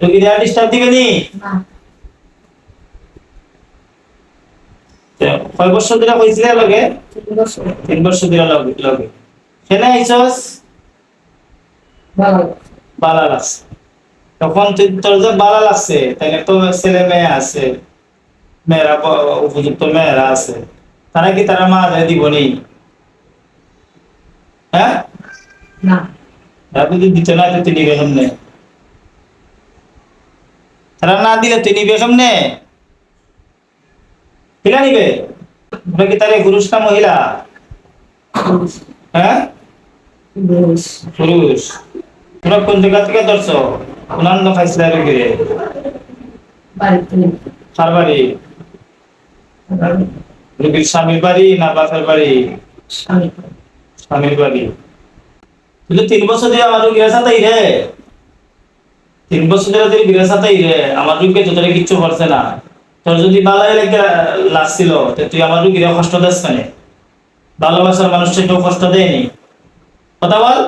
রোগীর আর ডিস্টার্ব দিবে নি? কয় বছর ধরে লগে? তিন বছর। ধরে লগে লগে। ভালো বালা লাগছে তখন তুই তোর যে বালা লাগছে তাইলে তো ছেলে মেয়ে আছে মেয়েরা উপযুক্ত মেয়েরা আছে তারা কি তারা মা দিব নি? হ্যাঁ? না। দিতে না তুই নিবে কেমনে? তারা না দিলে তুই নিবে কেমনে কিলা নিবে? তোমরা কি তারে পুরুষ না মহিলা? হ্যাঁ? পুরুষ। তোমরা কোন জায়গা থেকে ধরছো? কোনান্দ খাইছিলে কার বাড়ি? রোগীর স্বামীর বাড়ি না বাপের বাড়ি? স্বামীর বাড়ি। তুই তিন বছর ধরে আমার রোগীর সাথে রে। তিন বছর ধরে তুই রোগীর সাথে আমার রোগীকে তো তোরে কিচ্ছু করছে না। তোর যদি বালাই লেগে লাগছিল তো তুই আমার রোগীরে কষ্ট দিস কেন? ভালোবাসার মানুষটা কেউ কষ্ট দেয়নি। কথা বল।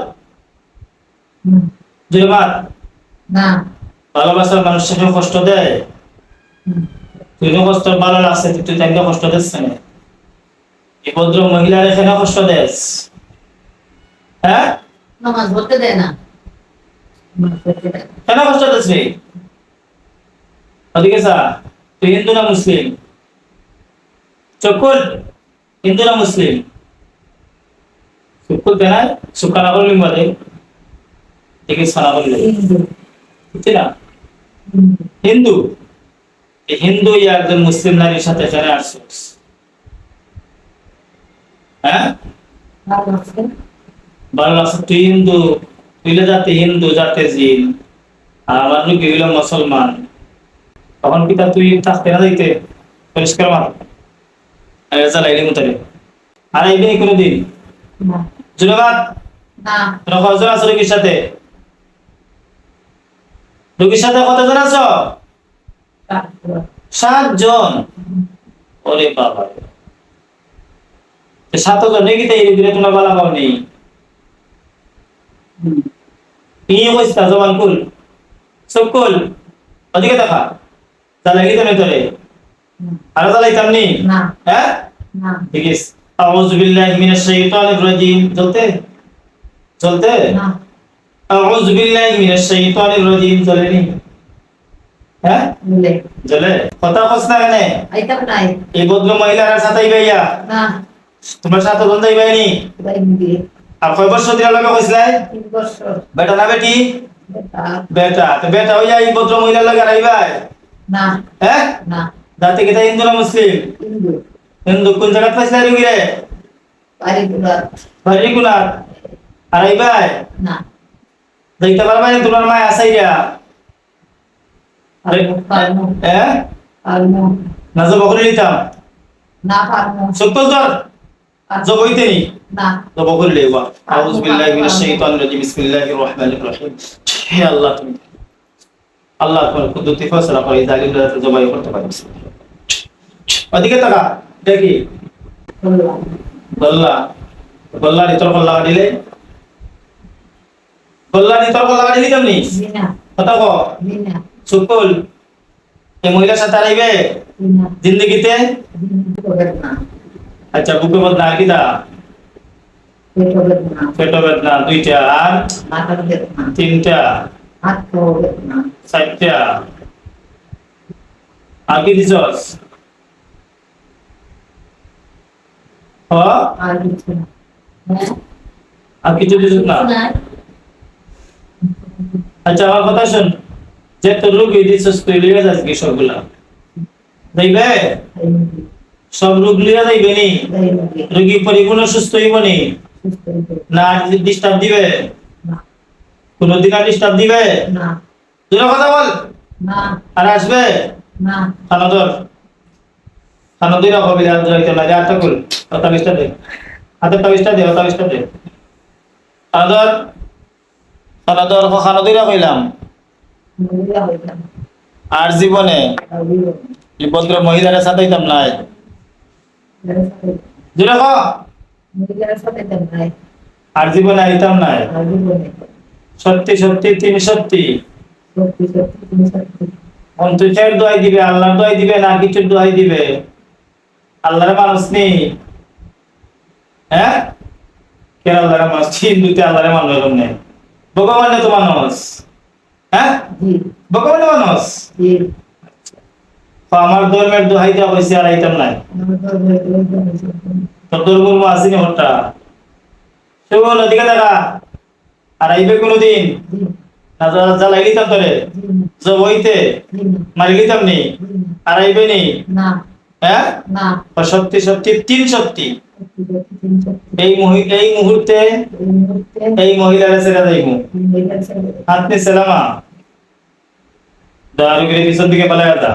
জয় না। ভালোবাসার মানুষটা কেউ কষ্ট দেয়। তুই কষ্ট ভালো লাগছে তুই তাকে কষ্ট দিস কেন? এই ভদ্র মহিলার এখানে কষ্ট দেস। হ্যাঁ? নামাজ পড়তে দেয় না নামাজ পড়তে দেয় না। কেন কষ্ট রে ওদিকে সা তুই হিন্দু না মুসলিম? চকুল হিন্দু না মুসলিম? চকুল কেন করলি বলে দেখে সানা করলে হিন্দু বুঝছি না? হিন্দু? হিন্দু একজন মুসলিম নারীর সাথে এখানে আসছিস হ্যাঁ? ভালো লাগছে তুই হিন্দু? তুইলে যাতে হিন্দু যাতে জিন আর আমার লোক হইল মুসলমান। তখন পিতা তুই থাকতে না যাইতে পরিষ্কার মার জ্বালাইলি মুতারে আর আইবি নি কোনোদিন? না। জুনাবাদ? না। তোরা কজন আছো রোগীর সাথে? রোগীর সাথে কতজন আছো? সাতজন। ওরে বাবা। সাতজন নাকি তাই? রোগীরে তোমরা বালা পাওনি হুম। ইয়ে কইস্তা জবান কুল সব কুল ওদিকে দেখা। জ্বালাইলি তো তোরে হুম। আরও জ্বালাইতাম নি? না। হ্যাঁ না। ঠিক আছে। আউযু বিল্লাহি মিনাশ শাইতানির রাজিম চলতে চলতে না। আউযু বিল্লাহি মিনাশ শাইতানির রাজিম চলেনি হ্যাঁ বলে চলে কথা কস না কেন? আইতাম নাই। এই ভদ্র মহিলার সাথে ভাইয়া না। তোমার সাথে বন্ধ ভাইনি ভাই আর কয় বছর দিলা লগে কইছিলে তিন বেটা না বেটি? বেটা। তো বেটা হইয়া এই ভদ্র মহিলার লগে রাইবাই? না। হ্যাঁ? না। দাঁতে কি তাই হিন্দু না মুসলিম? হিন্দু। হিন্দু। কোন জায়গা পাইছিলে রুগিরে বাড়ি গুলা ভারি আর আইবাই না। দেখতে পারবা না তোমার মা আসাইয়া আরে হ্যাঁ? পারমু। না জব করে নিতাম না পারমু। সকল তোর জব হইতে না। জব করে লেবা আউযু বিল্লাহি মিনাশ শাইতানির রাজিম। বিসমিল্লাহির রহমানির রহিম। হে আল্লাহ তুমি। আল্লাহ তোমার কুদরতি ফয়সালা করে জবাই করতে পারে। ওদিকে তাকা দেখি। নি তোর গল্লা দিলে? গল্লা নি তোর গল্লা দিলি বিনা কথা কো। সকল এই মহিলার সাথে আইবে? জিন্দগিতে? না। আচ্ছা বুকে বদনা কিটা পেট বেদনা দুইটা আর? তিনটা? চারটা? আর কি দিছস আর কিছু দিছস না? আচ্ছা আমার কথা শোন। যে তোর রোগী দিছস তুই লিয়ে যাস কি সবগুলা। মুখে, সব রোগ লিয়ে যাইবে নি? রোগী পরিপূর্ণ সুস্থ হইব নি। না ডিস্টার্ব দিবে? না। কোনদিন আর ডিস্টার্ব দিবে? না। তুই কথা বল। না। আর আসবে? না। খানাদর খানাদই রাখো বিরাট যাইতে না আর তকুল কথা বিস্তার দে। হাতে তাবিজটা দে তাবিজটা দে। খানাদর খানাদর খানাদই হইতাম আর জীবনে ভদ্র মহিলার সাথে নাই ক আর জীবনে আইতাম নাই। সত্যি সত্যি তিনি সত্যি। দোয়াই দিবে আল্লাহর দোয়াই দিবে না কিছু দোয়াই দিবে? আল্লাহর মানুষ নেই। হ্যাঁ? কেন আল্লাহর মানুষ হিন্দুতে আল্লাহর মানুষ নেই ভগবানের তো মানুষ। হ্যাঁ? ভগবানের মানুষ? আমার ধর্মের দোহাই দেওয়া হয়েছে আর আইতাম নাই। তোর ধর্ম আসেনি হঠাৎ সেগুলো নদীকে দেখা আর আইবে কোনোদিন? জি না যা- যা তোরে। মারি নি? আর আইবে নি? হ্যাঁ? সত্যি সত্যি তিন সত্যি। এই এই মুহূর্তে এই মহিলারা ছেড়ে মহিলার ছেলে সেলামা। দারুগিরি পিছন দিকে পালা গেতা